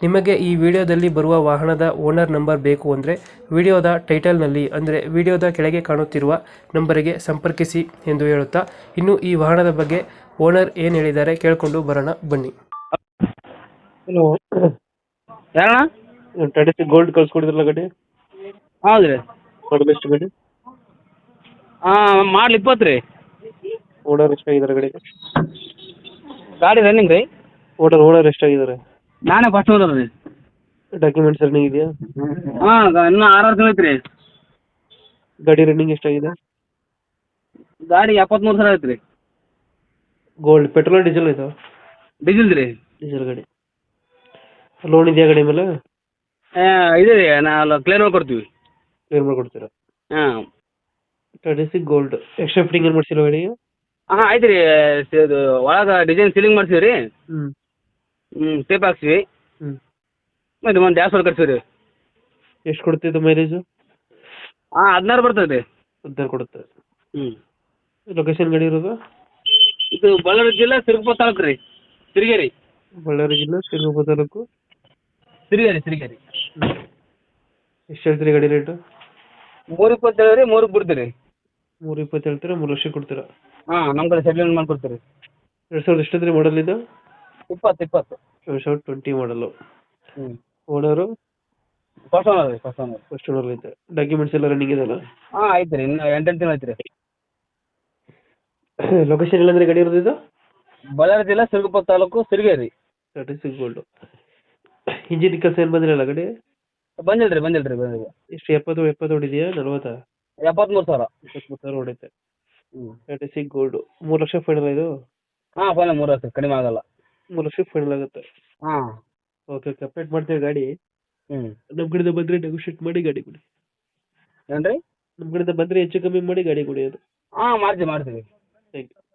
ನಿಮಗೆ ಈ ವಿಡಿಯೋದಲ್ಲಿ ಬರುವ ವಾಹನದ ಓನರ್ ನಂಬರ್ ಬೇಕು ಅಂದರೆ ವಿಡಿಯೋದ ಟೈಟಲ್ನಲ್ಲಿ ಅಂದರೆ ವಿಡಿಯೋದ ಕೆಳಗೆ ಕಾಣುತ್ತಿರುವ ನಂಬರಿಗೆ ಸಂಪರ್ಕಿಸಿ ಎಂದು ಹೇಳುತ್ತಾ ಇನ್ನು ಈ ವಾಹನದ ಬಗ್ಗೆ ಓನರ್ ಏನು ಹೇಳಿದ್ದಾರೆ ಕೇಳಿಕೊಂಡು ಬರೋಣ ಬನ್ನಿ. ಹಲೋ ಯಾರಣ್ಣ ಟಾಟಾ ಸಿ ಗೋಲ್ಡ್ ಕಳ್ಸ್ಕೊಡಿದ್ರಲ್ಲ ಗಡಿ? ಹೌದ್ರಿ. ರೀ ಮಾಡಲ್ ಎಷ್ಟು ಗಾಡಿ? ಹಾಂ ಮಾಡ್ಲಿ ಇಪ್ಪತ್ತು ರೀ. ಓನರ್ ಎಷ್ಟಾಗಿದ್ದಾರೆ ಗಾಡಿಗೆ? ಗಾಡಿ ರನ್ನಿಂಗ್ ರೀ. ಓನರ್ ಓನರ್ ಎಷ್ಟಾಗಿದ್ದಾರೆ? ನಾನೇ ಫಸ್ಟ್ ಓನರ್ ರೀ ಡಾಕ್ಯುಮೆಂಟ್ಸ್ ರನ್ನಿಂಗ್ ಇದೆಯಾ? ಹಾ ಇನ್ನೂ ಆರಾರು ಆರು ತಿಂಗಳು ಐತ್ರಿ. ಗಾಡಿ ರನ್ನಿಂಗ್ ಎಷ್ಟಾಗಿದೆ? ಗಾಡಿ ಎಪ್ಪತ್ಮೂರು ಸಾವಿರ ಐತ್ರಿ. ಗೋಲ್ಡ್ ಪೆಟ್ರೋಲ್ ಡೀಸೆಲ್ ಐತ ಡೀಸೆಲ್ ರೀ ಡೀಸೆಲ್ ಗಾಡಿ. ಲೋನ್ ಇದೆಯಾ ಗಾಡಿ ಮೇಲೆ? ಇದೆ ರೀ. ನಾವು ಕ್ಲಿಯರ್ ಮಾಡ್ಕೊಡ್ತೀವಿ. ಕ್ಲಿಯರ್ ಮಾಡ್ಕೊಡ್ತೀರಾ? ಹಾಂ. ಟ್ರೆಡಿಸಿ ಸಿ ಗೋಲ್ಡ್ ಎಕ್ಸ್ಟ್ರಾ ಫಿಟ್ಟಿಂಗ್ ಏನು ಮಾಡ್ಸಿಲ್ಲ ಗಾಡಿಗೆ? ಹಾಂ ಆಯ್ತು ರೀ ಇದು ಒಳಗೆ ಡಿಸೈನ್ ಸೀಲಿಂಗ್ ಮಾಡ್ಸಿವಿ ರೀ ಹ್ಞೂ ಹ್ಞೂ ಟೇಪ್ ಹಾಕ್ತೀವಿ ಹ್ಞೂ ಮತ್ತು ಒಂದು ಡ್ಯಾಶ್ ಕಟ್ತೀವಿ ರೀ ಎಷ್ಟು ಕೊಡ್ತಿದ್ದು ಮೈಲೇಜು ಹಾಂ ಹದಿನಾರು ಬರ್ತದೆ ರೀ ಹದಿನಾರು ಕೊಡುತ್ತೆ. ಹ್ಞೂ ಲೊಕೇಶನ್ ಗಾಡಿ ಇರೋದು? ಇದು ಬಳ್ಳಾರಿ ಜಿಲ್ಲೆ ಸಿರುಗುಪ್ಪ ತಾಲೂಕು ರೀ ಸಿರಿಗೇರಿ. ಬಳ್ಳಾರಿ ಜಿಲ್ಲೆ ಸಿರುಗುಪ್ಪ ತಾಲೂಕು? ಸಿರಿಗೇರಿ ಸಿರಿಗೇರಿ. ಎಷ್ಟು ಹೇಳ್ತೀರಿ ಗಾಡಿ ರೇಟು? ಮೂರು ಇಪ್ಪತ್ತೇಳು ರೀ ಮೂರು ಬಿಡ್ತೀರಿ. ಮೂರು ಇಪ್ಪತ್ತು ಹೇಳ್ತೀರಾ ಮೂರು ಲಕ್ಷ ಕೊಡ್ತೀರಾ? ಹಾಂ ನಮ್ಮ ಕಡೆ ಸೆಟ್ಲ್ಮೆಂಟ್ ಮಾಡ್ಕೊಡ್ತೀರಿ. ಎರಡು ಸಾವಿರದ ಎಷ್ಟಂದ್ರೆ ಮಾಡಲ್ ಇದು? ಇಪ್ಪತ್ತು ಇಪ್ಪತ್ತು. ಸಾವಿರದ ಟ್ವೆಂಟಿ ಮಾಡಲು ಓನರು ಫಸ್ಟ್ ಓನರ್ ರೀ ಫಸ್ಟ್ ಓನರ್ ಫಸ್ಟ್ ಓನರ್ ಐತೆ. ಡಾಕ್ಯುಮೆಂಟ್ಸ್ ಎಲ್ಲ ರನ್ನಿಂಗ್ ಇದೆಲ್ಲ ಹಾಂ ಐತೆ ರೀ ಇನ್ನು ಎಂಟೆಂಟು ತಿಂಗಳು ಐತೆ ರೀ ಲೊಕೇಶನ್ ಎಲ್ಲಂದ್ರೆ ಗಾಡಿ ಇರೋದು ಇದು? ಬಳ್ಳಾರಿ ಜಿಲ್ಲೆ Siruguppa taluk Sirigeri. Thirty six gold engine ಕೆಲಸ ಏನು ಬಂದಿರಲ್ಲ ಗಾಡಿ? ಬಂದಿಲ್ಲ ರೀ ಬಂದಿಲ್ಲ ರೀ ಬಂದಿಲ್ಲ. ಎಷ್ಟು ಎಪ್ಪತ್ತು ಎಪ್ಪತ್ತು ಹೊಡಿದೆಯಾ ನಲ್ವತ್ತಾ? ಎಪ್ಪತ್ಮೂರು ಸಾವಿರ. ಇಪ್ಪತ್ಮೂರು ಸಾವಿರ ಹೊಡೈತೆ. ಹ್ಞೂ ತರ್ಟಿ ಸಿಕ್ಸ್ ಗೋಲ್ಡು ಮೂರು ಲಕ್ಷ ಫೈನಲ್ ಇದು? ಹಾಂ ಫೈನಲ್ ಮೂರು ಲಕ್ಷ. ಕಡಿಮೆ ಆಗಲ್ಲ. ಲಕ್ಷ ಫೈನಲ್ ಆಗುತ್ತೆ. ಹಾಂ. ಓಕೆ ಓಕೆ ಅಪ್ಡೇಟ್ ಮಾಡ್ತೀವಿ ಗಾಡಿ. ನಮ್ ನಮ್ಮ ಬಂದ್ರೆ ಬಂದರೆ ನೆಗೋಷಿಯೇಟ್ ಮಾಡಿ ಗಾಡಿ ಕೊಡಿ. ಏನ್ರಿ? ನಮ್ ನಮ್ಮ ಕಡೆಯಿಂದ ಬಂದ್ರೆ ಹೆಚ್ಚು ಕಮ್ಮಿ ಮಾಡಿ ಗಾಡಿ ಕೊಡಿ ಅದು. ಹಾ ಮಾಡ್ತೀವಿ ಮಾಡ್ತೀವಿ. Thank you